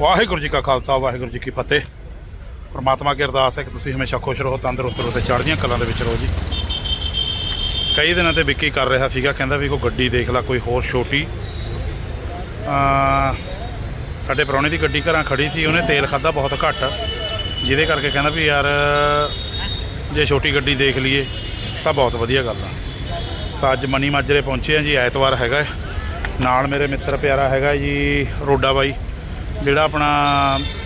ਵਾਹਿਗੁਰੂ ਜੀ ਕਾ ਖਾਲਸਾ, ਵਾਹਿਗੁਰੂ ਜੀ ਕੀ ਫਤਿਹ। ਪਰਮਾਤਮਾ ਕੀ ਅਰਦਾਸ ਹੈ ਕਿ ਤੁਸੀਂ ਹਮੇਸ਼ਾ ਖੁਸ਼ ਰਹੋ, ਤੰਦਰੁਸਤ ਰਹੋ ਤੇ ਚੜ੍ਹਦੀਆਂ ਕਲਾਂ ਦੇ ਵਿੱਚ ਰਹੋ ਜੀ। ਕਈ ਦਿਨਾਂ ਤੇ ਵਿੱਕੀ ਕਰ ਰਿਹਾ ਸੀਗਾ, ਕਹਿੰਦਾ ਵੀ ਕੋਈ ਗੱਡੀ ਦੇਖ ਲੈ, ਕੋਈ ਹੋਰ ਛੋਟੀ। ਆ ਸਾਡੇ ਪ੍ਰਾਹੁਣੇ ਦੀ ਗੱਡੀ ਘਰਾਂ ਖੜੀ ਸੀ, ਉਹਨੇ ਤੇਲ ਖਾਦਾ ਬਹੁਤ ਘੱਟ। ਜਿਹਦੇ ਕਰਕੇ ਕਹਿੰਦਾ ਵੀ ਯਾਰ, ਜੇ ਛੋਟੀ ਗੱਡੀ ਦੇਖ ਲਈਏ, ਤਾਂ ਬਹੁਤ ਵਧੀਆ ਗੱਲ ਆ। ਤਾਂ ਅੱਜ ਮਨੀ ਮਾਜਰੇ ਪਹੁੰਚੇ ਆ ਜੀ, ਐਤਵਾਰ ਹੈਗਾ ਨਾਲ ਮੇਰੇ ਮਿੱਤਰ ਪਿਆਰਾ ਹੈਗਾ ਜੀ, ਰੋਡਾ ਬਾਈ। ਜਿਹੜਾ ਆਪਣਾ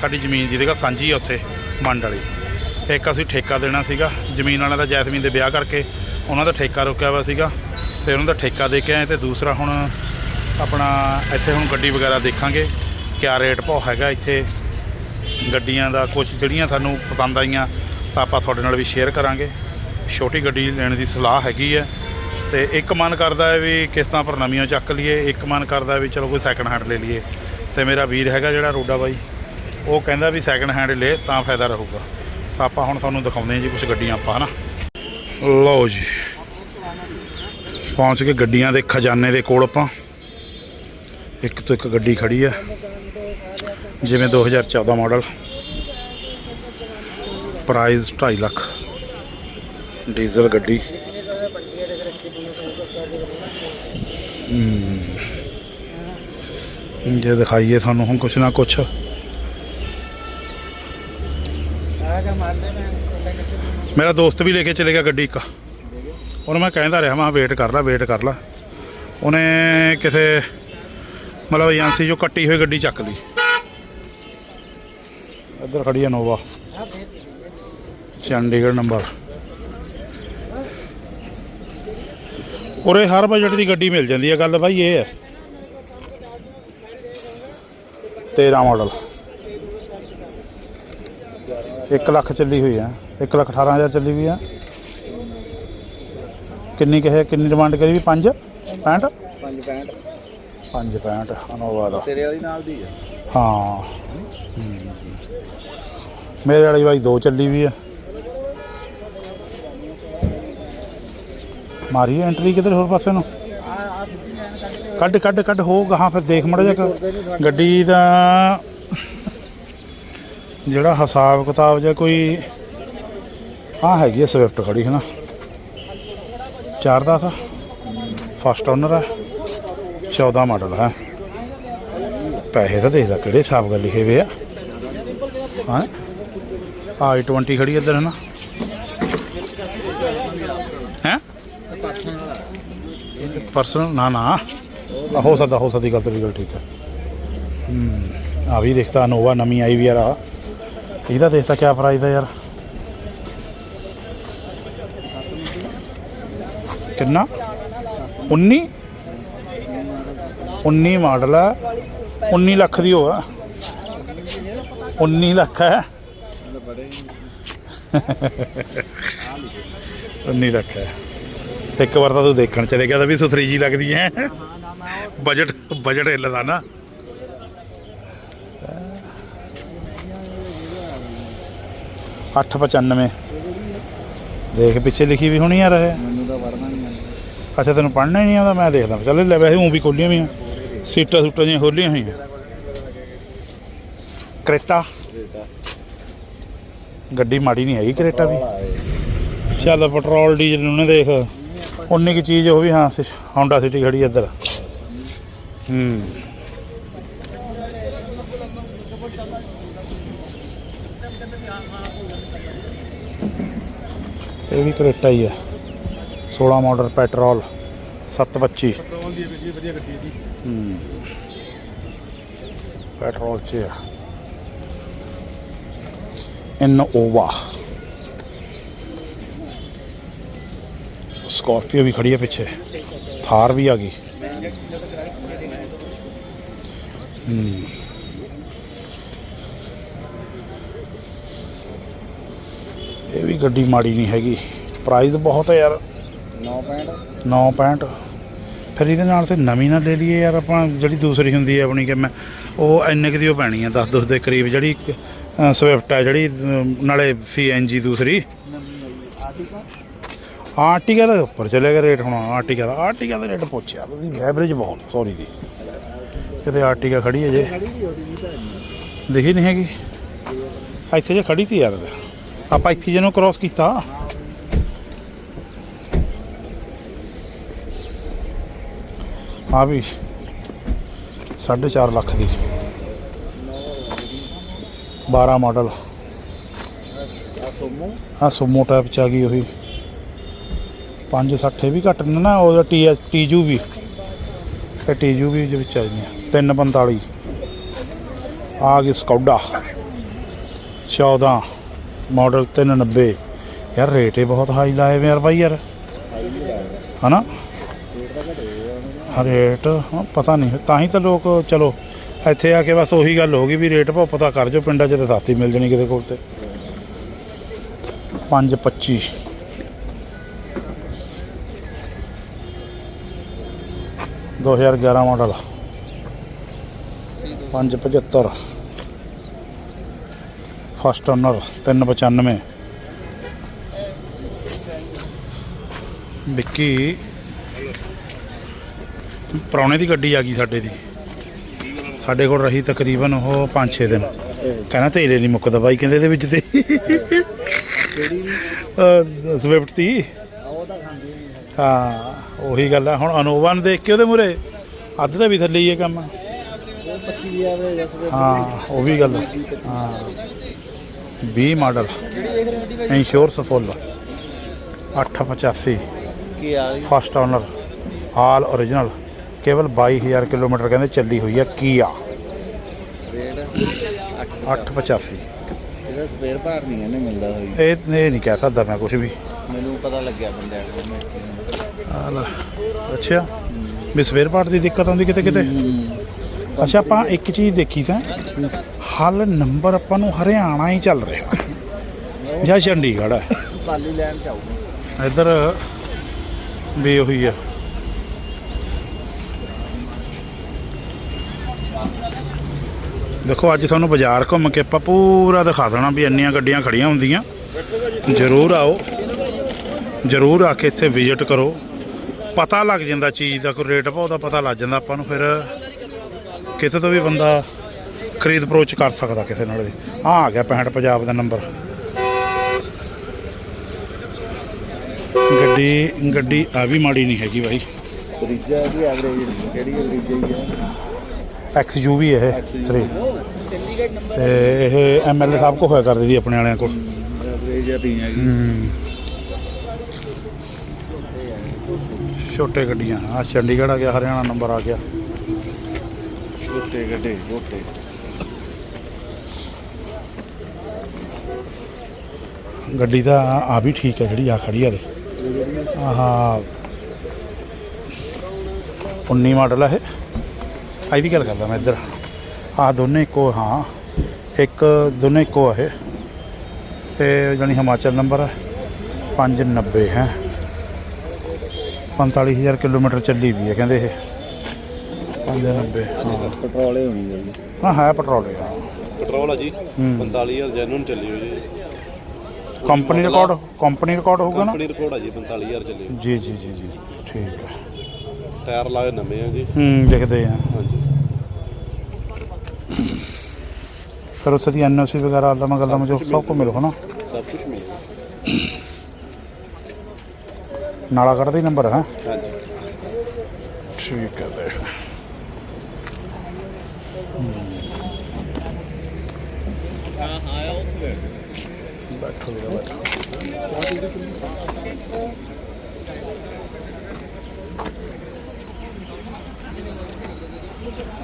ਸਾਡੀ ਜ਼ਮੀਨ ਜਿਹਦੇ ਕੋਲ ਸਾਂਝੀ ਆ ਉੱਥੇ ਮੰਡ ਵਾਲੀ। ਇੱਕ ਅਸੀਂ ਠੇਕਾ ਦੇਣਾ ਸੀਗਾ, ਜ਼ਮੀਨ ਵਾਲਿਆਂ ਦਾ ਜੈਸਮੀਨ ਦੇ ਵਿਆਹ ਕਰਕੇ ਉਹਨਾਂ ਦਾ ਠੇਕਾ ਰੁਕਿਆ ਹੋਇਆ ਸੀਗਾ ਤੇ ਉਹਨਾਂ ਦਾ ਠੇਕਾ ਦੇ ਕੇ ਆਏ ਤੇ ਦੂਸਰਾ ਹੁਣ ਆਪਣਾ ਇੱਥੇ ਹੁਣ ਗੱਡੀ ਵਗੈਰਾ ਦੇਖਾਂਗੇ, ਕਿਆ ਰੇਟ ਭਾਅ ਹੈਗਾ ਇੱਥੇ। ਗੱਡੀਆਂ ਦਾ ਕੁਝ ਜਿਹੜੀਆਂ ਸਾਨੂੰ ਪਸੰਦ ਆਈਆਂ ਤਾਂ ਆਪਾਂ ਤੁਹਾਡੇ ਨਾਲ ਵੀ ਸ਼ੇਅਰ ਕਰਾਂਗੇ। ਛੋਟੀ ਗੱਡੀ ਲੈਣ ਦੀ ਸਲਾਹ ਹੈਗੀ ਹੈ ਤੇ ਇੱਕ ਮਨ ਕਰਦਾ ਹੈ ਵੀ ਕਿਸ਼ਤਾਂ ਪਰ ਨਵੀਆਂ ਚੱਕ ਲਈਏ, ਇੱਕ ਮਨ ਕਰਦਾ ਵੀ ਚਲੋ ਕੋਈ ਸੈਕੰਡ ਹੈਂਡ ਲੈ ਲਈਏ। ਤੇ ਮੇਰਾ ਵੀਰ ਹੈਗਾ ਜਿਹੜਾ ਰੋਡਾ ਬਾਈ, ਉਹ ਕਹਿੰਦਾ ਵੀ ਸੈਕੰਡ ਹੈਂਡ ਲੈ ਤਾਂ ਫਾਇਦਾ ਰਹੂਗਾ। ਤਾਂ ਆਪਾਂ ਹੁਣ ਤੁਹਾਨੂੰ ਦਿਖਾਉਂਦੇ ਹਾਂ ਜੀ ਕੁਝ ਗੱਡੀਆਂ ਆਪਾਂ, ਹਨਾ? ਲਓ ਜੀ। ਪਹੁੰਚ ਕੇ ਗੱਡੀਆਂ ਦੇ ਖਜ਼ਾਨੇ ਦੇ ਕੋਲ ਆਪਾਂ। ਇੱਕ ਤੋਂ ਇੱਕ ਗੱਡੀ ਖੜੀ ਆ। ਜਿਵੇਂ 2014 ਮਾਡਲ ਪ੍ਰਾਈਸ 2.5 ਲੱਖ। ਡੀਜ਼ਲ ਗੱਡੀ। ਹਮ। ਜੇ ਦਿਖਾਈਏ ਤੁਹਾਨੂੰ ਹੁਣ ਕੁਛ ਨਾ ਕੁਛ। ਮੇਰਾ ਦੋਸਤ ਵੀ ਲੈ ਕੇ ਚਲੇ ਗਿਆ ਗੱਡੀ ਇੱਕ। ਉਹਨੂੰ ਮੈਂ ਕਹਿੰਦਾ ਰਿਹਾ, ਮੈਂ ਵੇਟ ਕਰ ਲਾ ਵੇਟ ਕਰ ਲਾ। ਉਹਨੇ ਕਿਸੇ ਮਤਲਬ ਏਜੰਸੀ ਚੋਂ ਕੱਟੀ ਹੋਈ ਗੱਡੀ ਚੱਕ ਲਈ। ਇੱਧਰ ਖੜੀ ਹੈ ਨੋਵਾ। ਚੰਡੀਗੜ੍ਹ ਨੰਬਰ। ਉਰੇ ਹਰ ਬਜਟ ਦੀ ਗੱਡੀ ਮਿਲ ਜਾਂਦੀ ਹੈ ਗੱਲ ਬਾਈ ਇਹ ਹੈ 13 ਮਾਡਲ 1 ਲੱਖ ਚੱਲੀ ਹੋਈ ਹੈ 1 ਲੱਖ 18000 ਚੱਲੀ ਹੋਈ ਹੈ ਕਿੰਨੀ ਕਹੇ ਕਿੰਨੀ ਡਿਮਾਂਡ ਕਰੀ ਵੀ? 5 65 565 5 65 ਅਨੋਵਾ ਦਾ। ਤੇਰੇ ਵਾਲੀ ਨਾਲ ਦੀ ਆ। ਹਾਂ। ਮੇਰੇ ਵਾਲੀ ਬਾਈ ਦੋ ਚੱਲੀ ਵੀ ਹੈ ਮਾਰੀ ਐਂਟਰੀ ਕਿਧਰ ਹੋਰ ਪਾਸੇ ਨੂੰ? ਕੱਢ ਕੱਢ ਕੱਢ, ਹੋ ਗਾਹਾਂ ਫਿਰ ਦੇਖ ਮੜਾ ਜਾ ਗੱਡੀ ਦਾ ਜਿਹੜਾ ਹਿਸਾਬ ਕਿਤਾਬ ਜਾਂ ਕੋਈ ਆ ਹੈਗੀ ਆ ਸਵਿਫਟ ਖੜੀ ਹੈ ਨਾ ਚਾਰ ਦਾ ਥਾ ਫਸਟ ਓਨਰ ਹੈ 14 ਮਾਡਲ ਹੈ ਪੈਸੇ ਤਾਂ ਦੇਖਦਾ ਕਿਹੜੇ ਹਿਸਾਬ ਨਾਲ ਲਿਖੇ ਹੋਏ ਆ। ਹਾਂ? ਆਈ 20 ਖੜੀ ਇੱਧਰ ਹੈ? ਨਾ ਹੈ ਪਰਸਨਲ? ਨਾ ਨਾ। ਆ, ਹੋ ਸਕਦਾ, ਹੋ ਸਕਦੀ ਗੱਲ ਤੇਰੀ ਗੱਲ, ਠੀਕ ਹੈ। ਹੂੰ, ਆ ਵੀ ਦੇਖਤਾ ਨੋਵਾ ਨਵੀਂ ਆਈ ਵੀ ਯਾਰ, ਆ। ਇਹਦਾ ਦੇਖਤਾ ਕਿਆ ਪ੍ਰਾਈਸ ਦਾ ਯਾਰ। ਕਿੰਨਾ? 19 19 ਮਾਡਲ ਹੈ 19 ਲੱਖ ਦੀ ਹੋਆ 19 ਲੱਖ ਹੈ। 19 ਲੱਖ ਹੈ। ਇੱਕ ਵਾਰ ਤਾਂ ਤੂੰ ਦੇਖਣ ਚਲੇ ਗਿਆ ਤਾਂ ਵੀ ਸੁਥਰੀ ਜੀ ਲੱਗਦੀ ਹੈ। ਬਜਟ ਬਜਟ ਹਿੱਲਦਾ ਨਾ। ਅੱਠ ਪਚਾਨਵੇਂ। ਦੇਖ ਪਿੱਛੇ ਲਿਖੀ ਵੀ ਹੋਣੀ ਯਾਰ ਇਹ ਮੈਨੂੰ ਤਾਂ ਵੜਨਾ ਨਹੀਂ ਆਉਂਦਾ। ਅੱਛਾ ਤੈਨੂੰ ਪੜ੍ਹਨਾ ਹੀ ਨਹੀਂ ਆਉਂਦਾ ਮੈਂ ਦੇਖਦਾ। ਚੱਲ ਲੈ ਵੈਸੇ ਉਹ ਵੀ ਖੋਲੀਆਂ ਵੀ ਸੀਟਾਂ ਸੂਟਾਂ ਜਿਹੀਆਂ ਖੋਲੀਆਂ ਹੋਈਆਂ। ਕਰੇਟਾ। ਰੇਟਾ ਗੱਡੀ ਮਾੜੀ ਨਹੀਂ ਹੈਗੀ ਕਰੇਟਾ ਵੀ। ਚੱਲ ਪੈਟਰੋਲ ਡੀਜ਼ਲ ਨੂੰ ਨੇ ਦੇਖ ਉਨੀ ਕੀ ਚੀਜ਼ ਉਹ ਵੀ ਹਾਂ ਹੌਂਡਾ ਸਿਟੀ ਖੜੀ ਇੱਧਰ। ਹੂੰ। ਇਹ ਵੀ ਕਰੇਟਾ ਹੀ ਹੈ 16 ਮਾਡਲ ਪੈਟਰੋਲ 725 ਪੈਟਰੋਲ ਦੀ ਵਧੀਆ ਵਧੀਆ ਗੱਡੀ ਦੀ ਹੂੰ। ਪੈਟਰੋਲ ਚ ਹੈ ਇਨੋਵਾ। ਸਕਾਰਪੀਓ ਵੀ ਖੜੀ ਹੈ ਪਿੱਛੇ। ਥਾਰ ਵੀ ਆ ਗਈ। ਇਹ ਵੀ ਗੱਡੀ ਮਾੜੀ ਨਹੀਂ ਹੈਗੀ। ਪ੍ਰਾਈਸ ਬਹੁਤ ਹੈ ਯਾਰ। 965 965 ਫਿਰ ਇਹਦੇ ਨਾਲ ਤੇ ਨਵੀਂ ਨਾ ਲੈ ਲਈਏ ਯਾਰ ਆਪਾਂ ਜਿਹੜੀ ਦੂਸਰੀ ਹੁੰਦੀ ਹੈ ਆਪਣੀ ਕਿ ਮੈਂ ਉਹ ਇੰਨੇ ਕੁ ਦੀ ਉਹ ਪੈਣੀ ਆ 10 10 ਦੇ ਕਰੀਬ। ਜਿਹੜੀ ਸਵਿਫਟ ਹੈ ਜਿਹੜੀ ਨਾਲੇ ਸੀਐਨਜੀ ਦੂਸਰੀ। ਆਰਟੀਕਾ ਦਾ ਉੱਪਰ ਚਲੇਗਾ ਰੇਟ ਹੁਣ। ਆਰਟੀਕਾ ਦਾ ਆਰਟੀਕਾ ਦਾ ਰੇਟ ਪੁੱਛਿਆ ਉਹਦੀ ਐਵਰੇਜ ਬਹੁਤ ਸੌਰੀ ਦੀ। ਕਿਤੇ ਆਰਟੀਕਾ ਖੜੀ ਹੈ ਜੇ। ਤਾਂ ਦੇਖੀ ਨਹੀਂ ਹੈਗੀ? ਇੱਥੇ ਜੇ ਖੜੀ ਸੀ ਯਾਰ। ਆਪਾਂ ਇੱਥੇ ਜਿਹਨੂੰ ਕ੍ਰਾਸ ਕੀਤਾ। ਆ ਵੀ 4.5 ਲੱਖ ਦੀ। 12 ਮਾਡਲ। ਆ ਸੋਮੋ ਟਾਈਪ ਚ ਆ ਗਈ ਉਹੀ। 560 ਵੀ ਘੱਟ ਨੇ ਨਾ ਉਹ ਟੀ ਟੀਜੂ ਵੀ ਇਹ ਟੀਜੂ ਵੀ ਵਿੱਚ ਆ ਜਾਂਦੀਆਂ 345 ਆ ਗਈ ਸਕੌਡਾ। 14 ਮਾਡਲ 390 ਯਾਰ ਰੇਟ ਹੀ ਬਹੁਤ ਹਾਈ ਲਾਏ ਵੇ ਯਾਰ ਬਾਈ ਯਾਰ। ਹਨਾ? ਰੇਟ ਪਤਾ ਨਹੀਂ। ਤਾਂ ਹੀ ਤਾਂ ਲੋਕ, ਚਲੋ, ਇੱਥੇ ਆ ਕੇ ਬਸ ਉਹੀ ਗੱਲ ਹੋ ਗਈ ਵੀ ਰੇਟ ਭਾਅ ਪਤਾ ਕਰ ਜੋ ਪਿੰਡਾਂ 'ਚ ਤਾਂ ਸਸਤੀ ਮਿਲ ਜਣੀ ਕਿਤੇ ਕੋਲ ਤੇ। 525 2011 ਮਾਡਲ। 575 ਫਸਟ ਓਨਰ 395 ਵਿੱਕੀ ਪੁਰਾਣੇ ਦੀ ਗੱਡੀ ਆ ਗਈ ਸਾਡੇ ਦੀ। ਸਾਡੇ ਕੋਲ ਰਹੀ ਤਕਰੀਬਨ ਉਹ 5-6 ਦਿਨ। ਕਹਿੰਦਾ ਤੇਰੇ ਨਹੀਂ ਮੁੱਕਦਾ ਬਾਈ, ਕਹਿੰਦੇ ਇਹਦੇ ਵਿੱਚ ਤੇ। ਸਵਿਫਟ ਦੀ ਹਾਂ, ਉਹੀ ਗੱਲ ਆ। ਹੁਣ ਅਨੋਵਾ ਨੂੰ ਦੇਖ ਕੇ ਉਹਦੇ ਮੂਰੇ ਅੱਧ ਦਾ ਵੀ ਥੱਲੇ ਹੀ ਹੈ ਕੰਮ। 25 ਦੀ ਆਵੇ ਜਸ ਹਾਂ ਉਹ ਵੀ ਗੱਲ ਹਾਂ। 20 ਮਾਡਲ। ਇੰਸ਼ੋਰੈਂਸ ਫੁੱਲ 885 ਕੀ ਆ ਰਹੀ ਫਸਟ ਓਨਰ ਆਲ origignal ਕੇਵਲ 22000 ਕਿਲੋਮੀਟਰ ਕਹਿੰਦੇ ਚੱਲੀ ਹੋਈ ਹੈ ਕੀਆ। ਰੇਟ 885 ਇਹਦਾ ਸਪੇਅਰ ਪਾਰਟ ਨਹੀਂ ਇਹਨੇ ਮਿਲਦਾ ਹੋਈ। ਇਹ ਇਹ ਨਹੀਂ ਕਹਿ ਸਕਦਾ ਮੈਂ ਕੁਝ ਵੀ। ਮੈਨੂੰ ਪਤਾ ਲੱਗਿਆ ਬੰਦਿਆਂ ਨੂੰ। ਲੈ ਅੱਛਾ। ਵੀ ਸਵੇਰ ਪਾਰਟ ਦੀ ਦਿੱਕਤ ਆਉਂਦੀ ਕਿਤੇ ਕਿਤੇ ਅੱਛਾ, ਆਪਾਂ ਇੱਕ ਚੀਜ਼ ਦੇਖੀ ਤਾਂ, ਹਲ ਨੰਬਰ ਆਪਾਂ ਨੂੰ ਹਰਿਆਣਾ ਹੀ ਚੱਲ ਰਿਹਾ। ਜਾਂ ਚੰਡੀਗੜ੍ਹ ਹੈ। ਪਾਲੀ ਲੈਣ ਚ ਆਊਗਾ ਇੱਧਰ ਵੀ ਉਹੀ ਆ। ਦੇਖੋ, ਅੱਜ ਤੁਹਾਨੂੰ ਬਾਜ਼ਾਰ ਘੁੰਮ ਕੇ ਆਪਾਂ ਪੂਰਾ ਦਿਖਾ ਦੇਣਾ ਵੀ ਇੰਨੀਆਂ ਗੱਡੀਆਂ ਖੜੀਆਂ ਹੁੰਦੀਆਂ। ਜ਼ਰੂਰ ਆਓ। ਜ਼ਰੂਰ ਆ ਕੇ ਇੱਥੇ ਵਿਜ਼ਿਟ ਕਰੋ। ਪਤਾ ਲੱਗ ਜਾਂਦਾ ਚੀਜ਼ ਦਾ, ਕੋਈ ਰੇਟ ਭਾਅ ਦਾ ਪਤਾ ਲੱਗ ਜਾਂਦਾ ਆਪਾਂ ਨੂੰ ਫਿਰ। ਕਿਤੇ ਤੋਂ ਵੀ ਬੰਦਾ ਖਰੀਦ ਅਪਰੋਚ ਕਰ ਸਕਦਾ ਕਿਸੇ ਨਾਲ ਵੀ। ਆ ਆ ਗਿਆ 65 ਪੰਜਾਬ ਦਾ ਨੰਬਰ। ਗੱਡੀ ਗੱਡੀ ਆ ਵੀ ਮਾੜੀ ਨਹੀਂ ਹੈਗੀ ਬਾਈ। ਬ੍ਰਿਜਾ ਦੀ ਐਵਰੇਜ ਕਿਹੜੀ ਬ੍ਰਿਜਾ ਹੀ ਹੈ। ਐਕਸ ਯੂ ਵੀ ਇਹ 3 ਤੇ ਇਹ ਐਮਐਲਏ ਸਾਹਿਬ ਕੋ ਹੋਇਆ ਕਰਦੀ ਸੀ ਆਪਣੇ ਵਾਲਿਆਂ ਕੋਲ। ਐਵਰੇਜ ਆ ਨਹੀਂ ਹੈਗੀ ਹੂੰ। ਛੋਟੇ ਗੱਡੀਆਂ ਆ ਚੰਡੀਗੜ੍ਹ ਆ ਗਿਆ ਹਰਿਆਣਾ ਨੰਬਰ ਆ ਗਿਆ। ਛੋਟੇ ਗੱਡੇ ਛੋਟੇ ਗੱਡੀ ਤਾਂ ਆ ਵੀ ਠੀਕ ਹੈ, ਜਿਹੜੀ ਆ ਖੜੀ ਆ ਦੇ ਆਹ। 19 ਮਾਡਲ ਹੈ ਇਹ। ਆ ਇਹਦੀ ਗੱਲ ਕਰਦਾ ਮੈਂ ਇੱਧਰ। ਆ ਦੋਨੇ ਇੱਕੋ, ਹਾਂ। ਇੱਕ, ਦੋਨੇ ਇੱਕੋ ਆ ਇਹ। ਇਹ ਜਾਨੀ ਹਿਮਾਚਲ ਨੰਬਰ ਹੈ 590 ਹੈ। 45000 ਕਿਲੋਮੀਟਰ ਚੱਲੀ ਵੀ ਹੈ, ਕਹਿੰਦੇ ਇਹ। 590 ਹਾਂ। ਪੈਟਰੋਲੇ ਹੋਣੀ ਹਾਂ ਹੈ ਪੈਟਰੋਲ ਆ ਪੈਟਰੋਲ ਆ ਜੀ ਹੂੰ। 45000 ਜੈਨੂਨ ਚੱਲੀ ਹੋਈ ਜੀ ਕੰਪਨੀ ਰਿਕਾਰਡ ਕੰਪਨੀ ਰਿਕਾਰਡ ਹੋਊਗਾ ਨਾ? ਕੰਪਨੀ ਰਿਕਾਰਡ ਆ ਜੀ 45000 ਚੱਲੀ ਹੋਈ। ਜੀ ਜੀ ਜੀ ਜੀ। ਠੀਕ ਹੈ। ਟਾਇਰ ਲਾਏ ਨਵੇਂ ਆ ਜੀ। ਹੂੰ ਦੇਖਦੇ ਆ। ਹਾਂਜੀ। ਫਿਰ ਉੱਥੇ ਦੀ ਐਨਓਸੀ ਵਗੈਰਾ ਅਲਮ ਗੱਲਾਂ ਜੋ ਸਭ ਕੋ ਮਿਲੋ ਹਨਾ ਸਭ ਕੁਝ ਮਿਲ ਨਾਲਾ ਕੱਢਦੇ ਨੰਬਰ ਹੈ। ਹਾਂਜੀ। ਠੀਕ ਹੈ ਦੇਖ। ਬੈਠੋ ਵੀਰੇ ਬੈਠੋ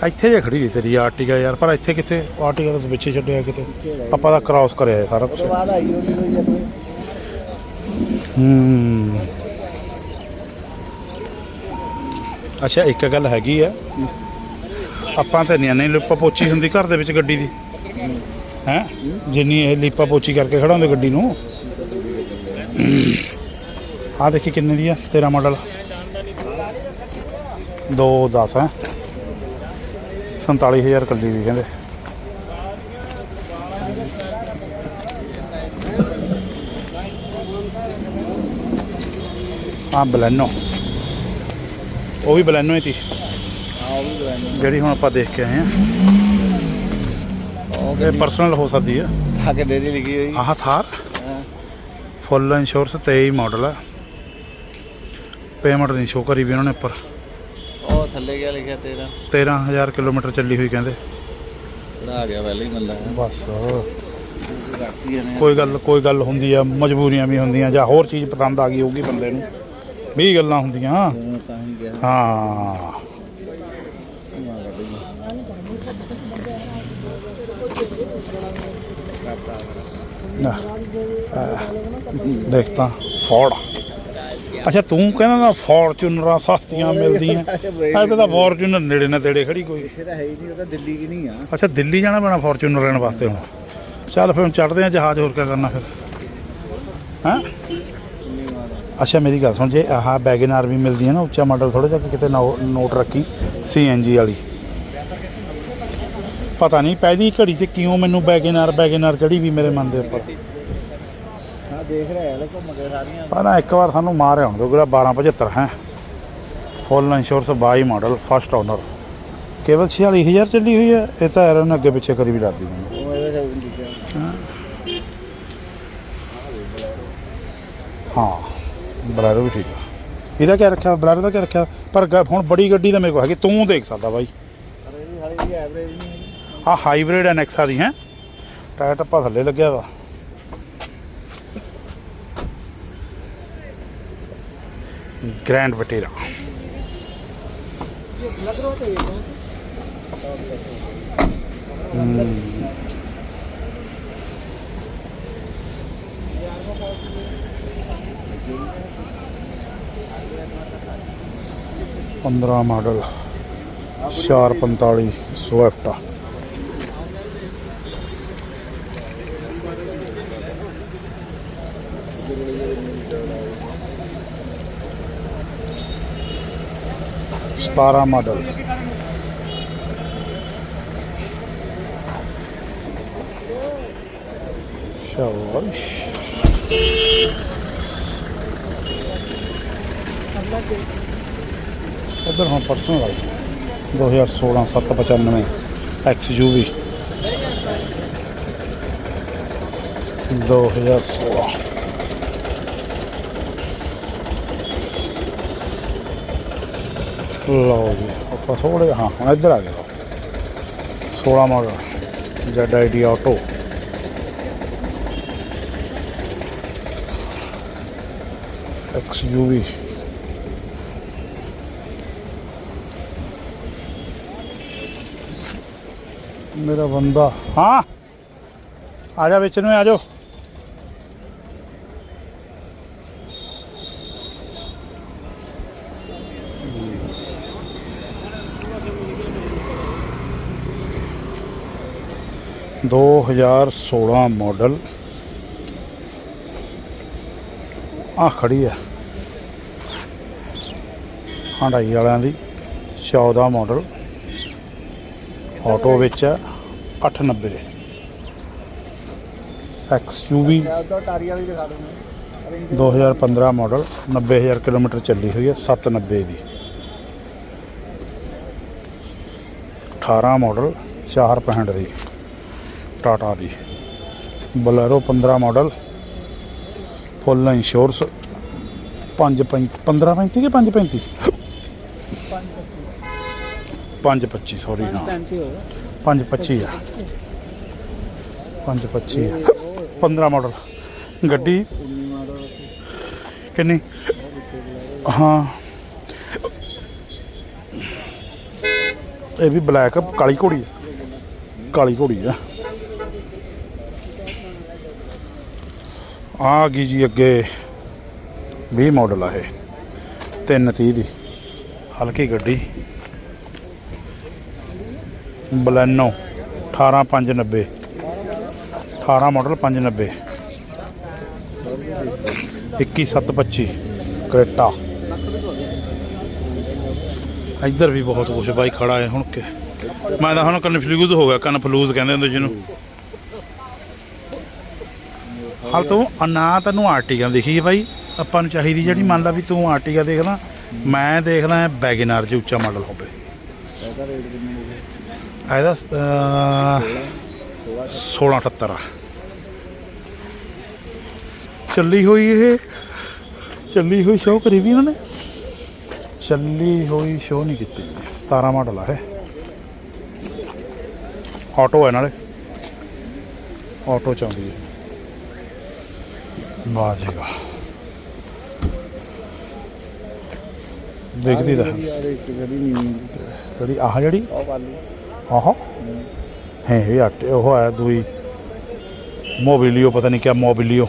ਇੱਥੇ ਜੇ ਖੜੀ ਸੀ ਤੇਰੀ ਆਰਟੀਗਾ ਯਾਰ ਪਰ ਇੱਥੇ ਕਿੱਥੇ? ਆਰਟੀਗਾ ਤਾਂ ਪਿੱਛੇ ਛੱਡਿਆ ਕਿਤੇ। ਆਪਾਂ ਤਾਂ ਕ੍ਰਾਸ ਕਰਿਆ ਹੈ ਸਾਰਾ ਕੁਝ ਹੂੰ। ਅੱਛਾ ਇੱਕ ਗੱਲ ਹੈਗੀ ਆ। ਆਪਾਂ ਤਾਂ ਨਹੀਂ ਲਿਪਾ ਪੋਚੀ ਹੁੰਦੀ ਘਰ ਦੇ ਵਿੱਚ ਗੱਡੀ ਦੀ। ਹੈ, ਜਿੰਨੀ ਇਹ ਲੀਪਾ ਪੋਚੀ ਕਰਕੇ ਖੜਾਉਂਦੇ ਗੱਡੀ ਨੂੰ। ਆ ਦੇਖੀ ਕਿੰਨੇ ਦੀ ਆ, ਤੇਰਾ ਮਾਡਲ। 210 ਹੈ। 47000 ਕੱਲੀ ਵੀ ਕਹਿੰਦੇ। ਆ ਬਲੈਨੋ। ਉਹ ਵੀ ਬਲੈਨੋ ਹੀ ਸੀ। ਜਿਹੜੀ ਹੁਣ ਆਪਾਂ ਦੇਖ ਕੇ ਆਏ ਆ ਉਹ ਇਹ ਪਰਸਨਲ ਹੋ ਸਕਦੀ ਹੈ ਆ ਕੇ ਡੇਰੀ ਲਿਖੀ ਹੋਈ। ਆਹ ਥਾਰ। ਹਾਂ। ਫੁੱਲ ਇੰਸ਼ੋਰੈਂਸ 23 ਮਾਡਲ ਹੈ ਪੇਮੈਂਟ ਨਹੀਂ ਸ਼ੋ ਕਰੀ ਵੀ ਉਹਨਾਂ ਨੇ ਉੱਪਰ। ਉਹ ਥੱਲੇ ਗਿਆ ਲਿਖਿਆ ਤੇਰਾ? 13000 ਕਿਲੋਮੀਟਰ ਚੱਲੀ ਹੋਈ ਕਹਿੰਦੇ। ਆ ਗਿਆ ਪਹਿਲਾਂ ਹੀ ਬੰਦਾ। ਹੈ ਬਸ ਕੋਈ ਗੱਲ ਕੋਈ ਗੱਲ ਹੁੰਦੀ ਆ ਮਜਬੂਰੀਆਂ ਵੀ ਹੁੰਦੀਆਂ ਜਾਂ ਹੋਰ ਚੀਜ਼ ਪਸੰਦ ਆ ਗਈ ਹੋਊਗੀ ਬੰਦੇ ਨੂੰ। ਵੀ ਗੱਲਾਂ ਹੁੰਦੀਆਂ। ਉਹਨੂੰ ਤਾਂ ਹੀ ਗਿਆ ਹਾਂ। ਦੇਖਤਾ ਫੋਰਡ ਅੱਛਾ ਤੂੰ ਕਹਿੰਦਾ ਨਾ ਫੋਰਚੂਨਰਾਂ ਸਸਤੀਆਂ ਮਿਲਦੀਆਂ। ਐ ਤਾਂ ਫੋਰਚੂਨਰ ਨੇੜੇ ਨਾ ਤੇੜੇ ਖੜੀ ਕੋਈ। ਇਹ ਤਾਂ ਹੈ ਹੀ ਨਹੀਂ ਉਹ ਤਾਂ ਦਿੱਲੀ ਕੀ ਨਹੀਂ ਆ। ਅੱਛਾ ਦਿੱਲੀ ਜਾਣਾ ਪੈਣਾ ਫੋਰਚੂਨਰ ਲੈਣ ਵਾਸਤੇ ਹੁਣ? ਚੱਲ ਫਿਰ ਚੜਦੇ ਆ ਜਹਾਜ਼ ਹੋਰ ਕੀ ਕਰਨਾ ਫਿਰ? ਹੈਂ? ਅੱਛਾ ਮੇਰੀ ਗੱਲ ਸੁਣ ਜੇ ਆਹ ਬੈਗਨਾਰ ਵੀ ਮਿਲਦੀ ਹੈ ਨਾ ਉੱਚਾ ਮਾਡਲ ਥੋੜਾ ਜਿਹਾ ਕਿਤੇ ਨੋ- ਨੋਟ ਰੱਖੀ ਸੀਐਨਜੀ ਵਾਲੀ। ਪਤਾ ਨਹੀਂ ਪਹਿਲੀ ਘੜੀ ਤੇ ਕਿਉਂ ਮੈਨੂੰ ਬੈਗਨਾਰ ਬੈਗਨਾਰ ਚੜੀ ਵੀ ਮੇਰੇ ਮਨ ਦੇ ਉੱਪਰ। ਹਾਂ ਦੇਖ ਰਿਹਾ ਹੈ ਘੁੰਮ ਕੇ ਸਾਰੀਆਂ। ਪਰ ਨਾ ਇੱਕ ਵਾਰ ਸਾਨੂੰ ਮਾਰ ਆਉਣ ਦਿਓ ਜਿਹੜਾ 1275 ਹੈ? Full insurance 22 model first owner ਕੇਵਲ 46000 ਚੱਲੀ ਹੋਈ ਹੈ ਇਹ ਤਾਂ ਐਰਨ ਅੱਗੇ ਪਿੱਛੇ ਕਰੀ ਵੀ ਲਾਤੀ ਮੈਨੂੰ। ਹਾਂ। ਬਲੈਰੋ ਵੀ ਠੀਕ ਆ। ਇਹਦਾ ਕੀ ਰੱਖਿਆ ਬਲੈਰੋ ਦਾ ਕੀ ਰੱਖਿਆ? ਪਰ ਹੁਣ ਬੜੀ ਗੱਡੀ ਤਾਂ ਮੇਰੇ ਕੋਲ ਹੈਗੀ ਤੂੰ ਦੇਖ ਸਕਦਾ ਬਾਈ। ਪਰ ਇਹਦੀ ਹਾਲੇ ਐਵਰੇਜ ਨਹੀਂ। ਆ ਹਾਈਬ੍ਰਿਡ ਹੈ ਨੈਕਸਾ ਦੀ ਹੈ। ਟਾਇਰ ਟੱਪਾ ਥੱਲੇ ਲੱਗਿਆ ਵਾ। ਗ੍ਰੈਂਡ ਵਟੇਰਾ ਲੱਗ ਰਹਾ ਤੇ पंद्रह मॉडल चार पंताली स्विफ्ट 17 ਮਾਡਲ। ਸ਼ਾਬਾਸ਼। ਉਧਰ ਹੁਣ ਪਰਸਨਲ ਆ 2016 795 XUV 2016 ਲਓ ਜੀ, ਆਪਾਂ ਥੋੜੇ ਹਾਂ, ਹੁਣ ਇੱਧਰ ਆ ਗਏ ਲਓ। 16 model Z ID auto X UV ਮੇਰਾ ਬੰਦਾ ਹਾਂ। ਆ ਜਾ ਵਿੱਚ ਨੂੰ, ਆ ਜਾਓ। ਦੋ ਹਜ਼ਾਰ ਸੋਲਾਂ ਮਾਡਲ। ਆ ਖੜੀ ਆ। ਹੰਡਾਈ ਵਾਲਿਆਂ ਦੀ 14 ਮਾਡਲ। ਆਟੋ ਵਿੱਚ ਹੈ 890 ਐਕਸ ਯੂਵੀ ਮੈਂ ਉਦੋਂ ਟਾਰੀ ਵਾਲੀ ਦਿਖਾ ਦੂੰਗਾ 2015 ਮਾਡਲ 90000 ਕਿਲੋਮੀਟਰ ਚੱਲੀ ਹੋਈ ਹੈ 790 ਦੀ। 18 ਮਾਡਲ 465 ਦੀ। ਟਾਟਾ ਦੀ। ਬਲੈਰੋ 15 ਮਾਡਲ, ਫੁੱਲ ਇੰਸ਼ੋਰਸ 5 15 35 ਕਿ 5 35 5 25 ਸੌਰੀ ਹਾਂ। 5 25 ਆ। 5 25 ਆ। 15 ਮਾਡਲ। ਗੱਡੀ ਕਿੰਨੀ? ਹਾਂ। ਇਹ ਵੀ ਬਲੈਕ ਕਾਲੀ ਘੋੜੀ ਹੈ ਕਾਲੀ ਘੋੜੀ ਆ। ਆ ਗਈ ਜੀ ਅੱਗੇ 20 ਮਾਡਲ ਆ ਇਹ 330 ਦੀ। ਹਲਕੀ ਗੱਡੀ। Baleno 18590 18 model 590 21725 Creta. ਇੱਧਰ ਵੀ ਬਹੁਤ ਕੁਝ ਬਾਈ, ਖੜਾ ਹੈ ਹੁਣ ਕਿ। ਮੈਂ ਤਾਂ ਹੁਣ ਕਨਫਿਊਜ਼ ਹੋ ਗਿਆ ਕਨਫਲੂਜ਼ ਕਹਿੰਦੇ ਹੁੰਦੇ ਜਿਹਨੂੰ। ਹਾਲ ਤੂੰ ਆ ਨਾ ਤੈਨੂੰ ਆਰਟੀਗਾ ਦਿਖੀ ਹੈ ਬਾਈ। ਆਪਾਂ ਨੂੰ ਚਾਹੀਦੀ ਜਿਹੜੀ ਮੰਨ ਲਾ ਵੀ ਤੂੰ ਆਰਟੀਗਾ ਦੇਖਣਾ ਮੈਂ ਦੇਖਦਾ ਬੈਗਨਾਰ ਚ ਉੱਚਾ ਮਾਡਲ ਹੋਵੇ। ਇਹਦਾ ਰੇਟ ਕਿੰਨਾ ਹੈ ਇਹਦਾ 1678 ਚੱਲੀ ਹੋਈ ਇਹ, ਚੱਲੀ ਹੋਈ ਸ਼ੋਅ ਕਰੀ ਵੀ ਇਹਨਾਂ ਨੇ? ਚੱਲੀ ਹੋਈ ਸ਼ੋਅ ਨਹੀਂ ਕੀਤੀ। 17 ਮਾਡਲ ਆ ਇਹ। ਆਟੋ ਹੈ ਨਾਲੇ ਆਟੋ ਚਾਹੁੰਦੀ ਹੈ। ਵਾਹ ਜੀ ਵਾਹ ਦੇਖਦੀ ਤਾਂ ਕਿਹੜੀ? ਆਹ ਜਿਹੜੀ? ਆਹ ਹੈ ਇਹ ਆਟੇ ਉਹ ਹੈ ਦੂਈ। ਮੋਬਿਲਿਓ ਪਤਾ ਨਹੀਂ ਕਿਆ ਮੋਬਿਲਿਓ।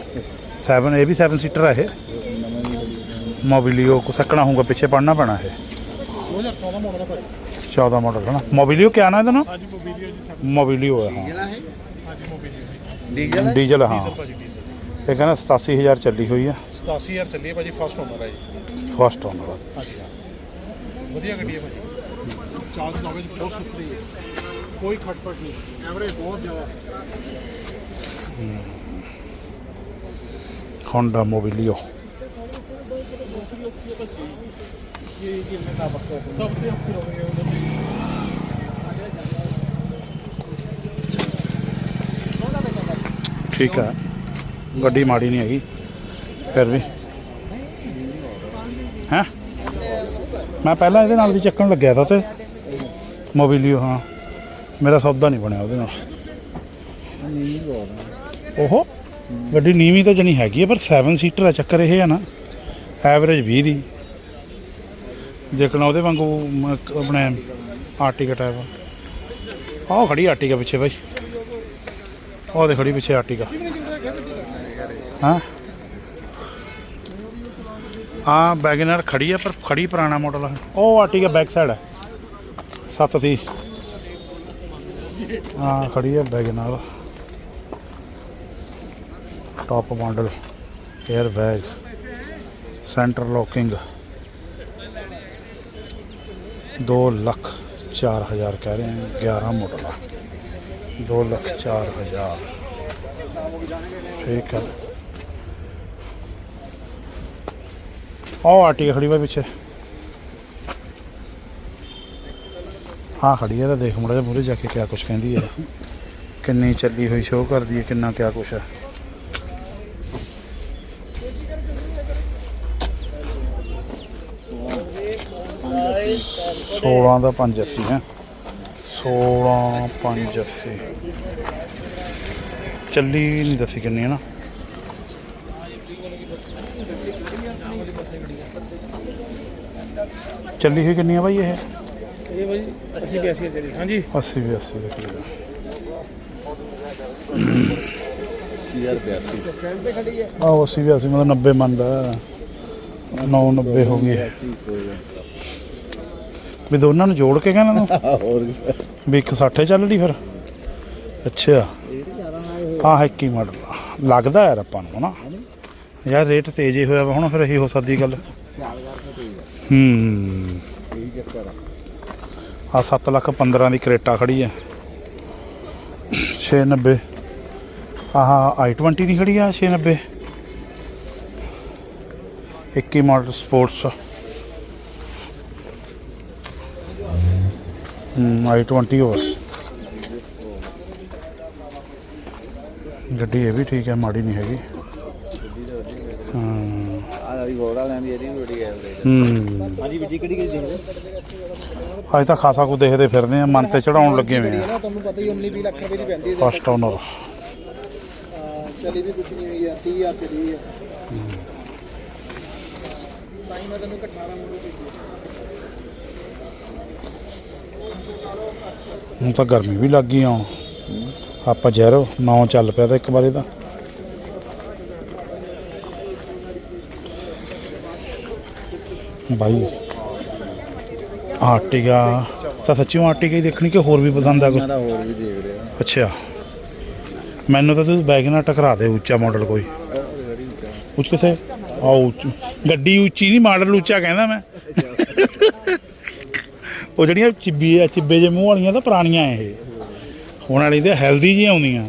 7 ਇਹ ਵੀ 7 ਸੀਟਰ ਹੈ ਇਹ। ਮੋਬਿਲਿਓ ਕੋ ਸਕਣਾ ਹੋਊਗਾ ਪਿੱਛੇ ਪੜਨਾ ਪੈਣਾ ਇਹ। 2014 ਮਾਡਲ ਦਾ ਭਾਈ। 14 ਮਾਡਲ ਹੈ ਨਾ ਮੋਬਿਲਿਓ ਕਿਆ ਨਾ ਇਹਦਾ ਨਾ? ਮੋਬਿਲਿਓ ਜੀ ਮੋਬਿਲਿਓ ਹੈ ਹਾਂ। ਡੀਜ਼ਲ ਹੈ। ਡੀਜ਼ਲ ਹਾਂ ਇਹ ਕਹਿੰਦਾ 87000 ਚੱਲੀ ਹੋਈ ਆ। 87000 ਚੱਲੀ ਹੈ ਭਾਜੀ ਫਸਟ ਓਨਰ ਹੈ ਜੀ। ਫਸਟ ਓਨਰ ਹਾਂਜੀ ਹਾਂ। ਵਧੀਆ ਗੱਡੀ ਹੈ ਭਾਜੀ। ਚਾਰਜ ਚਲਾਵੇ ਚ ਬਹੁਤ ਸੁਥਰੀ ਹੈ ਕੋਈ ਖਟਪਟ ਨਹੀਂ। ਐਵਰੇਜ ਬਹੁਤ ਜ਼ਿਆਦਾ। ਹੋਂਡਾ ਮੋਬਿਲਿਓ ਇਹ ਕਿੰਨੇ ਦਾ ਬੱਕਾ ਸਭ ਤੇ ਅੱਖਰ ਹੋ। ਗਏ ਉਹਦੇ ਠੀਕ ਹੈ ਗੱਡੀ ਮਾੜੀ ਨਹੀਂ ਹੈਗੀ, ਫਿਰ ਵੀ। ਹੈਂ? ਮੈਂ ਪਹਿਲਾਂ ਇਹਦੇ ਨਾਲ ਦੀ ਚੱਕਣ ਲੱਗਿਆ ਤਾਂ ਤੇ ਮੋਬਿਲਿਓ, ਹਾਂ। ਮੇਰਾ ਸੌਦਾ ਨਹੀਂ ਬਣਿਆ ਉਹਦੇ ਨਾਲ। ਨੀਂਦ ਉਹ ਗੱਡੀ ਨੀਵੀਂ ਤਾਂ ਜਣੀ ਹੈਗੀ ਹੈ ਪਰ 7 ਸੀਟਰ ਆ ਚੱਕਰ ਇਹ ਆ ਨਾ। ਐਵਰੇਜ 20 ਦੀ। ਦੇਖਣਾ ਉਹਦੇ ਵਾਂਗੂ ਆਪਣੇ ਆਰਟੀਕਾ ਟਾਈਪ ਆਹ ਖੜੀ ਆਰਟੀਕਾ ਪਿੱਛੇ ਬਾਈ। ਉਹ ਦੇ ਖੜੀ ਪਿੱਛੇ ਆਰਟੀਕਾ। ਹਾਂ ਆ ਵੈਗਨਰ ਖੜੀ ਆ ਪਰ ਖੜੀ ਪੁਰਾਣਾ ਮਾਡਲ ਆ ਉਹ ਆਰਟੀਕਾ ਬੈਕ ਸਾਈਡ ਹੈ ਸੱਤ ਸੀ ਹਾਂ ਖੜੀ ਆ WagonR top model air bag centre locking 2 lakh 4000 ਕਹਿ ਰਹੇ ਹਨ 11 ਮਾਡਲ ਆ 2 ਲੱਖ 4000 ਠੀਕ ਹੈ ਉਹ ਆਟੀ ਖੜੀ ਵਾ ਪਿੱਛੇ। ਹਾਂ ਖੜੀ ਹੈ ਤਾਂ ਦੇਖ ਮੁੜਾ ਜਿਹਾ ਮੂਰੇ ਜਾ ਕੇ ਕਿਆ ਕੁਛ ਕਹਿੰਦੀ ਹੈ ਕਿੰਨੀ ਚੱਲੀ ਹੋਈ ਸ਼ੋਅ ਕਰਦੀ ਹੈ ਕਿੰਨਾ ਕਿਆ ਕੁਛ ਹੈ ਸੋਲਾਂ ਦਾ 580 ਹੈ। 16 580 ਚੱਲੀ ਨਹੀਂ ਦੱਸੀ ਕਿੰਨੀ ਹੈ ਨਾ। ਚੱਲੀ ਹੋਈ ਕਿੰਨੀ ਆ ਬਾਈ ਇਹ? ਇਹ ਭਾਜੀ 80 82 ਚੱਲੀ। ਹਾਂਜੀ। 80 ਵੀ 80 ਦੇ ਕਰੀਬ ਯਾਰ 82 ਆਹ 80 ਵੀ 80 ਮਤਲਬ 90 ਮੰਨਦਾ 9 90 ਹੋ ਗਈ। ਠੀਕ ਹੋ ਗਿਆ ਵੀ ਦੋਨਾਂ ਨੂੰ ਜੋੜ ਕੇ ਕਹਿੰਦਾ ਤੂੰ? ਹੋਰ ਵੀ 160 ਚੱਲ ਲਈ ਫਿਰ? ਅੱਛਾ। ਹਾਂ ਹੈ ਕੀ ਮਾਡਲ ਲੱਗਦਾ ਯਾਰ ਆਪਾਂ ਨੂੰ ਨਾ। ਯਾਰ ਰੇਟ ਤੇਜ਼ ਹੀ ਹੋਇਆ ਹੁਣ ਫਿਰ ਇਹੀ ਹੋ ਸਕਦੀ ਗੱਲ। ਹੈ। ਹੂੰ ਇਹ ਚੱਕਰ ਆ ਆ 7 ਲੱਖ 15 ਦੀ ਕਰੇਟਾ ਖੜੀ ਹੈ 690 ਆਹ i20 ਦੀ ਖੜੀ ਆ 690 21 ਮਾਡਲ ਸਪੋਰਟਸ। ਹੂੰ i20 ਹੋਰ। ਗੱਡੀ ਇਹ ਵੀ ਠੀਕ ਹੈ ਮਾੜੀ ਨਹੀਂ ਹੈਗੀ। ਹਾਂ। ਆ ਦੀ ਗੋੜਾ ਲੈਂਦੀ ਇਹਦੀ ਵੀ ਬੜੀ ਐਵਰੇਜ ਹੂੰ। ਹਾਂਜੀ ਵੀਜੀ ਕਿਹੜੀ ਕਿਹੜੀ ਦੇਖਦੇ ਅੱਜ ਤਾਂ ਖਾਸਾ ਕੁ ਦੇਖਦੇ ਫਿਰਦੇ ਆ ਮਨ ਤੇ ਚੜਾਉਣ ਲੱਗੇ ਹੋਏ ਆ ਨਾ ਤੁਹਾਨੂੰ ਪਤਾ ਹੀ 19 20 ਲੱਖ ਰੁਪਏ ਦੀ ਪੈਂਦੀ ਹੈ। ਫਸਟ ਓਨਰ ਚਲੀ ਵੀ ਕੁਛ ਨਹੀਂ ਹੋਈ ਆ 30000 ਚਲੀ ਹੈ। ਤਾਂ ਹੀ ਮੈਂ ਤੈਨੂੰ 18 ਮੋਡਲ ਭੇਜੀ ਹੁਣ ਤਾਂ ਗਰਮੀ ਵੀ ਲੱਗ ਗਈ ਆਉਣ ਆਪਾਂ ਜ਼ਹਿਰੋ ਨੌ ਚੱਲ ਪਿਆ ਤਾਂ ਇੱਕ ਵਾਰੀ ਦਾ ਬਾਈ। ਆਰਟੀਗਾ ਤਾਂ ਸੱਚੀਓ ਆਰਟੀਗਾ ਹੀ ਦੇਖਣੀ ਕਿ ਹੋਰ ਵੀ ਪਸੰਦ ਆ ਕੋਈ? ਮੈਂ ਤਾਂ ਹੋਰ ਵੀ ਦੇਖ ਰਿਹਾ। ਅੱਛਾ। ਮੈਨੂੰ ਤਾਂ ਤੂੰ ਬੈਗ ਨਾਲ ਟਕਰਾ ਦੇ ਉੱਚਾ ਮਾਡਲ ਕੋਈ। ਉੱਚ ਕਿਸੇ? ਆ ਉੱਚ। ਗੱਡੀ ਉੱਚੀ ਨਹੀਂ ਮਾਡਲ ਉੱਚਾ ਕਹਿੰਦਾ ਮੈਂ। ਉਹ ਜਿਹੜੀਆਂ ਚਿੱਬੀ ਆ ਚਿੱਬੇ ਜੇ ਮੂੰਹ ਵਾਲੀਆਂ ਤਾਂ ਪੁਰਾਣੀਆਂ ਇਹ। ਹੁਣ ਵਾਲੀ ਤੇ ਹੈਲਦੀ ਜੀ ਆਉਂਦੀਆਂ।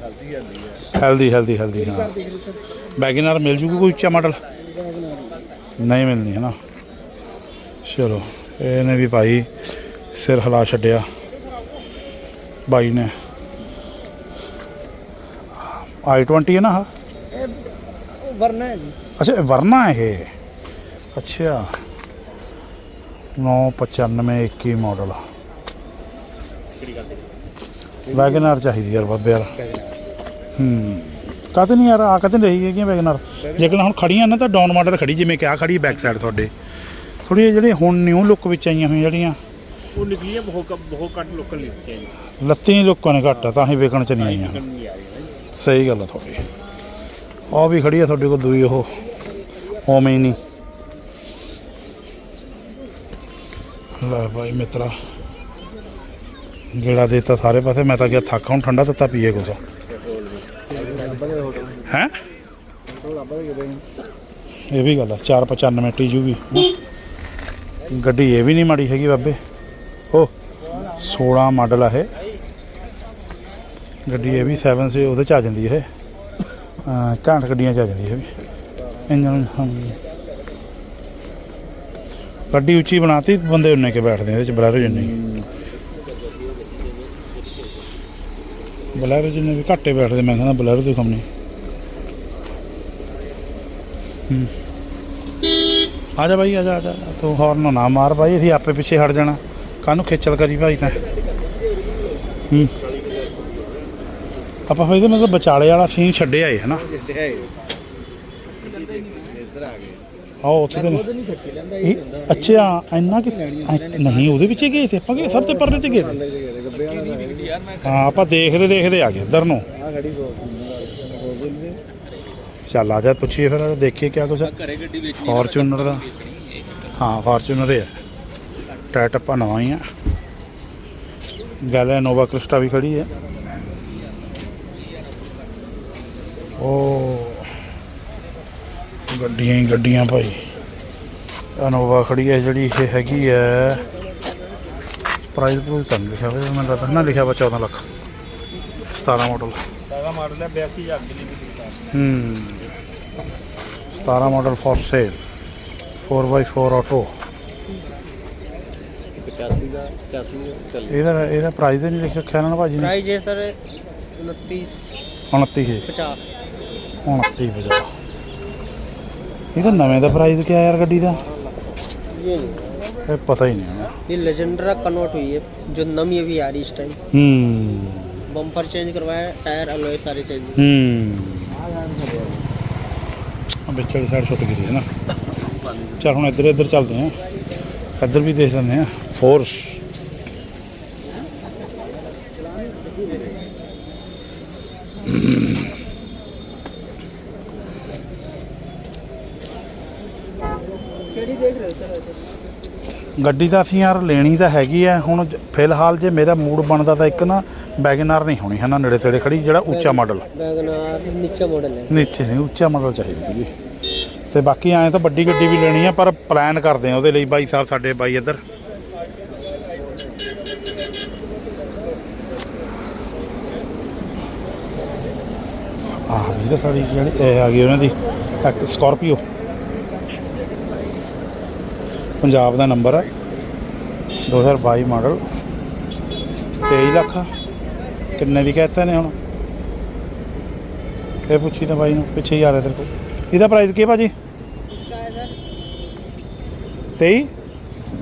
ਜਲਦੀ ਜਾਂਦੀ ਹੈ। ਹੈਲਦੀ ਹੈਲਦੀ ਹੈਲਦੀ ਹਾਂ ਬੈਗਨਰ ਮਿਲ ਜੂਗੀ ਕੋਈ ਉੱਚਾ ਮਾਡਲ ਨਹੀਂ ਮਿਲਣੀ ਹੈ ਨਾ। ਚਲੋ ਇਹਨੇ ਵੀ ਭਾਈ ਸਿਰ ਹਿਲਾ ਛੱਡਿਆ। ਬਾਈ ਨੇ। ਆਈ 20 ਹੈ ਨਾ ਆਹ? ਵਰਨਾ ਹੈ ਜੀ। ਅੱਛਾ ਇਹ ਵਰਨਾ ਹੈ ਇਹ। ਅੱਛਾ। 995 21 ਮਾਡਲ ਵੈਗਨਰ ਚਾਹੀਦੀ ਯਾਰ ਬਾਬੇ ਯਾਰ। ਹੂੰ। ਕਾਤੇ ਨਹੀਂ ਯਾਰ ਆ ਕਾਤੇ ਰਹੀ ਹੈਗੀਆਂ ਵੈਗਨਰ ਜੇਕਰ ਹੁਣ ਖੜੀਆਂ ਨਾ ਤਾਂ ਡਾਊਨ ਮਾਡਲ ਖੜੀ ਜਿਵੇਂ ਕਿ ਆ ਖੜੀ ਬੈਕ ਸਾਈਡ ਤੁਹਾਡੇ ਥੋੜ੍ਹੀਆਂ ਜਿਹੜੀਆਂ ਹੁਣ ਨਿਊ ਲੁੱਕ ਵਿੱਚ ਆਈਆਂ ਹੋਈਆਂ ਜਿਹੜੀਆਂ। ਉਹ ਨਿਕਲੀ ਹੈ ਬਹੁਤ ਬਹੁਤ ਘੱਟ ਲੋਕਲ ਲਿਖੀ ਹੈ ਜੀ ਲੱਤੀ ਲੋਕਾਂ ਨੇ ਘੱਟ ਤਾਂ ਹੀ ਵੇਖਣ ਚ ਨਹੀਂ ਆਈਆਂ। ਸਹੀ ਗੱਲ ਆ ਤੁਹਾਡੀ। ਆ ਵੀ ਖੜੀ ਆ ਤੁਹਾਡੇ ਕੋਲ ਦੂਈ ਉਹ ਉਵੇਂ ਹੀ ਨਹੀਂ। ਲੈ ਭਾਈ ਮਿੱਤਰਾ ਗੇੜਾ ਦੇਤਾ ਸਾਰੇ ਪਾਸੇ ਮੈਂ ਤਾਂ ਗਿਆ ਥੱਕ ਹੁਣ ਠੰਡਾ ਤੱਤਾ ਪੀਏ ਕੁਛ ਹੈ? ਇਹ ਵੀ ਗੱਲ ਆ 495 ਟੀਜੂ ਵੀ। ਗੱਡੀ ਇਹ ਵੀ ਨਹੀਂ ਮਾੜੀ ਹੈਗੀ ਬਾਬੇ। ਉਹ 16 ਮਾਡਲ ਆ ਇਹ। ਗੱਡੀ ਇਹ ਵੀ 7 ਸੀ, ਉਹਦੇ ਚ ਆ ਜਾਂਦੀ ਇਹ। ਅਹ ਗੱਡੀਆਂ ਚ ਆ ਜਾਂਦੀ ਇਹ ਵੀ। ਇੰਜਨ ਹਮ। ਗੱਡੀ ਉੱਚੀ ਬਣਾਤੀ, ਬੰਦੇ ਉਨੇ ਕੇ ਬੈਠਦੇ ਇਹਦੇ ਚ ਬਲੈਰੋ ਜਿੰਨੇ। ਹੀ। ਬਲੈਰੋ ਜਿੰਨੇ ਵੀ ਘੱਟੇ ਬੈਠਦੇ, ਮੈਂ ਕਹਿੰਦਾ ਬਲੈਰੋ ਤੋਂ ਕੰਮ ਨਹੀਂ ਆ ਜਾ ਭਾਈ ਆ ਜਾ ਆ ਜਾ। ਤੂੰ ਹੌਰਨ ਨਾ ਮਾਰ ਭਾਈ ਅਸੀਂ ਆਪੇ ਪਿੱਛੇ ਹਟ ਜਾਣਾ। ਕਾਹਨੂੰ ਖੇਚਲ ਕਰੀ ਭਾਈ ਤਾਂ? ਹੂੰ। ਆਪਾਂ ਫਿਰ ਇਹਦੇ ਮਤਲਬ ਵਿਚਾਲੇ ਵਾਲਾ ਸੀਨ ਛੱਡਿਆ ਏ ਹਨਾ? ਇੱਧਰ ਆ ਗਏ ਆਓ ਉੱਥੇ ਤੇ ਨਹੀਂ। ਇਹ ਅੱਛਾ ਇੰਨਾ ਕਿ ਐ- ਨਹੀਂ ਉਹਦੇ ਵਿੱਚ ਹੀ ਗਏ ਤੇ ਆਪਾਂ ਗਏ ਸਭ ਤੋਂ ਪਰਲੇ ਚ ਗਏ ਤੇ। ਗੱਬੇ ਵਾਲਾ ਹਾਂ ਆਪਾਂ ਦੇਖਦੇ ਦੇਖਦੇ ਆ ਗਏ ਇੱਧਰ ਨੂੰ। ਆ ਖੜੀ ਚੱਲ ਆ ਜਾ ਪੁੱਛੀਏ ਫਿਰ ਦੇਖੀਏ ਕਿਆ ਕੁਛ ਘਰੇ ਗੱਡੀ ਵੇਚਣੀ ਫਾਰਚੂਨਰ ਦਾ। ਹਾਂ ਫਾਰਚੂਨਰ ਹੀ ਟਾਇਰ ਟੱਪਾ ਨਵਾਂ ਹੀ ਆ। ਗੱਲ ਹੈ ਨੋਵਾ ਕ੍ਰਿਸਟਾ ਵੀ ਖੜੀ ਹੈ ਉਹ ਗੱਡੀਆਂ ਹੀ ਗੱਡੀਆਂ ਭਾਈ। ਆਹ ਨੋਵਾ ਖੜੀ ਹੈ ਜਿਹੜੀ ਇਹ ਹੈਗੀ ਹੈ ਪ੍ਰਾਈਸ ਪ੍ਰਾਈਸ ਤਾਂ ਨਹੀਂ ਲਿਖਿਆ ਹੋਇਆ ਮੈਨੂੰ ਲੱਗਦਾ। ਨਾ ਲਿਖਿਆ ਵਾ 14 ਲੱਖ। 17 ਮਾਡਲ ਦਾ ਮਾਡਲ ਹੈ 82000 ਦੀ ਹੂੰ। 17 model for sale 4x4 auto 85 ਦਾ 85 ਚੱਲ। ਇਹਦਾ ਇਹਦਾ ਪ੍ਰਾਈਸ ਨਹੀਂ ਲਿਖ ਰੱਖਿਆ ਇਹਨਾਂ ਨੇ ਭਾਜੀ ਨੇ। ਪ੍ਰਾਈਸ ਹੈ ਸਰ 29 29 50 29 ਵਜੇ ਇਹਦਾ ਨਵੇਂ ਦਾ ਪ੍ਰਾਈਸ ਕਿਆ ਯਾਰ ਗੱਡੀ ਦਾ? ये नहीं ਇਹ ਪਤਾ ਹੀ ਨਹੀਂ ये लेजेंडरा कन्वर्ट हुई है जो नमी अभी आ रही है इस टाइम ਹੂੰ। बम्पर चेंज करवाया है टायर अलॉय सारे चेंज हम्म ਵਿੱਚ ਵਾਲੀ ਸਾਈਡ ਛੁੱਟ ਗਈ ਹੈ ਨਾ। ਚਲ ਹੁਣ ਇੱਧਰ ਇੱਧਰ ਚੱਲਦੇ ਹਾਂ। ਇੱਧਰ ਵੀ ਦੇਖ ਲੈਂਦੇ ਹਾਂ। ਫੋਰਸ ਗੱਡੀ ਤਾਂ ਅਸੀਂ ਯਾਰ ਲੈਣੀ ਤਾਂ ਹੈਗੀ ਆ। ਹੁਣ ਫਿਲਹਾਲ ਜੇ ਮੇਰਾ ਮੂਡ ਬਣਦਾ ਤਾਂ ਇੱਕ ਨਾ ਵੈਗਨਾਰ ਨਹੀਂ ਹੋਣੀ ਹੈ ਨਾ ਨੇੜੇ ਤੇੜੇ ਖੜੀ ਜਿਹੜਾ ਉੱਚਾ ਮਾਡਲ। ਵੈਗਨਾਰ ਨੀਚਾ ਮਾਡਲ ਹੈ। ਨੀਚੇ ਨਹੀਂ ਉੱਚਾ ਮਾਡਲ ਚਾਹੀਦਾ ਸੀ ਤੇ ਬਾਕੀ ਐਂ ਤਾਂ ਵੱਡੀ ਗੱਡੀ ਵੀ ਲੈਣੀ ਆ ਪਰ ਪਲਾਨ ਕਰਦੇ ਆ ਉਹਦੇ ਲਈ ਬਾਈ ਸਾਹਿਬ ਸਾਡੇ ਬਾਈ ਇੱਧਰ। ਆਹ ਵੀ ਤਾਂ ਸਾਡੀ ਜਿਹੜੀ ਇਹ ਆ ਗਈ ਉਹਨਾਂ ਦੀ ਸਕੋਰਪੀਓ ਪੰਜਾਬ ਦਾ ਨੰਬਰ ਹੈ 2022 ਮਾਡਲ 23 ਲੱਖ ਕਿੰਨੇ ਦੀ ਕਹਿਤਾ ਨੇ ਹੁਣ ਇਹ ਪੁੱਛੀ ਤਾਂ ਬਾਈ ਨੂੰ ਪਿੱਛੇ ਹੀ ਆ ਰਿਹਾ ਤੇਰੇ ਕੋਲ ਇਹਦਾ ਪ੍ਰਾਈਸ ਕੀ ਹੈ ਭਾਜੀ इसका है सर 23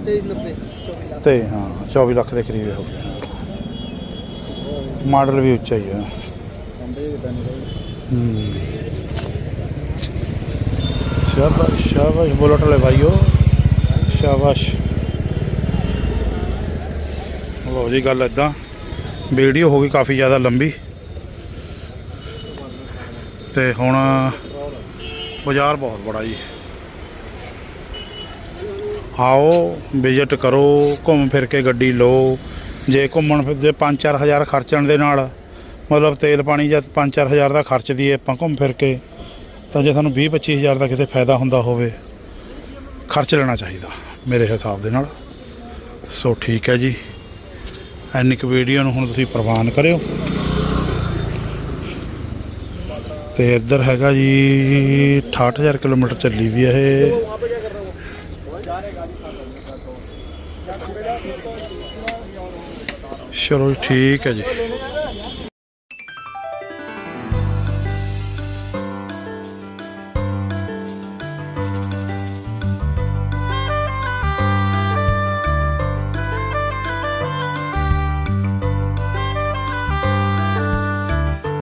तेईस नब्बे चौबीस लाख ਤੇ ਹਾਂ 24 ਲੱਖ ਦੇ ਕਰੀਬ ਹੋ ਗਿਆ ਮਾਡਲ ਵੀ ਉੱਚਾ ਹੀ ਹੈ ਕੰਬੇ ਵੀ ਤਾਂ ਨਹੀਂ ਹੂੰ ਸ਼ਾਬਾਸ਼ ਸ਼ਾਬਾਸ਼ ਬੁਲਟ ਵਾਲੇ ਭਾਈਓ ਸ਼ਾਬਾਸ਼। ਲਓ ਜੀ ਗੱਲ ਇਦਾਂ ਵੀਡੀਓ ਹੋ ਗਈ ਕਾਫੀ ਜ਼ਿਆਦਾ ਲੰਬੀ। ਤੇ ਹੁਣ ਬਾਜ਼ਾਰ ਬਹੁਤ ਬੜਾ ਜੀ। ਆਓ ਵਿਜ਼ਿਟ ਕਰੋ, ਘੁੰਮ ਫਿਰ ਕੇ ਗੱਡੀ ਲਓ। ਜੇ ਘੁੰਮਣ ਫਿਰ ਜੇ 5-4 ਹਜ਼ਾਰ ਖਰਚਣ ਦੇ ਨਾਲ, ਮਤਲਬ ਤੇਲ ਪਾਣੀ ਜਾਂ 5-4 ਹਜ਼ਾਰ ਦਾ ਖਰਚ ਦੀਏ ਆਪਾਂ ਘੁੰਮ ਫਿਰ ਕੇ, ਤਾਂ ਜੇ ਸਾਨੂੰ 20-25 ਹਜ਼ਾਰ ਦਾ ਕਿਤੇ ਫਾਇਦਾ ਹੁੰਦਾ ਹੋਵੇ, ਖਰਚ ਲੈਣਾ ਚਾਹੀਦਾ। ਮੇਰੇ ਹਿਸਾਬ ਦੇ ਨਾਲ। ਸੋ ਠੀਕ ਹੈ ਜੀ। ਐਨੀ ਕੁ ਵੀਡੀਓ ਨੂੰ ਹੁਣ ਤੁਸੀਂ ਪ੍ਰਵਾਨ ਕਰਿਓ। ਤੇ ਇੱਧਰ ਹੈਗਾ ਜੀ 68000 ਕਿਲੋਮੀਟਰ ਚੱਲੀ ਵੀ ਹੈ ਇਹ। ਚਲੋ ਠੀਕ ਹੈ ਜੀ।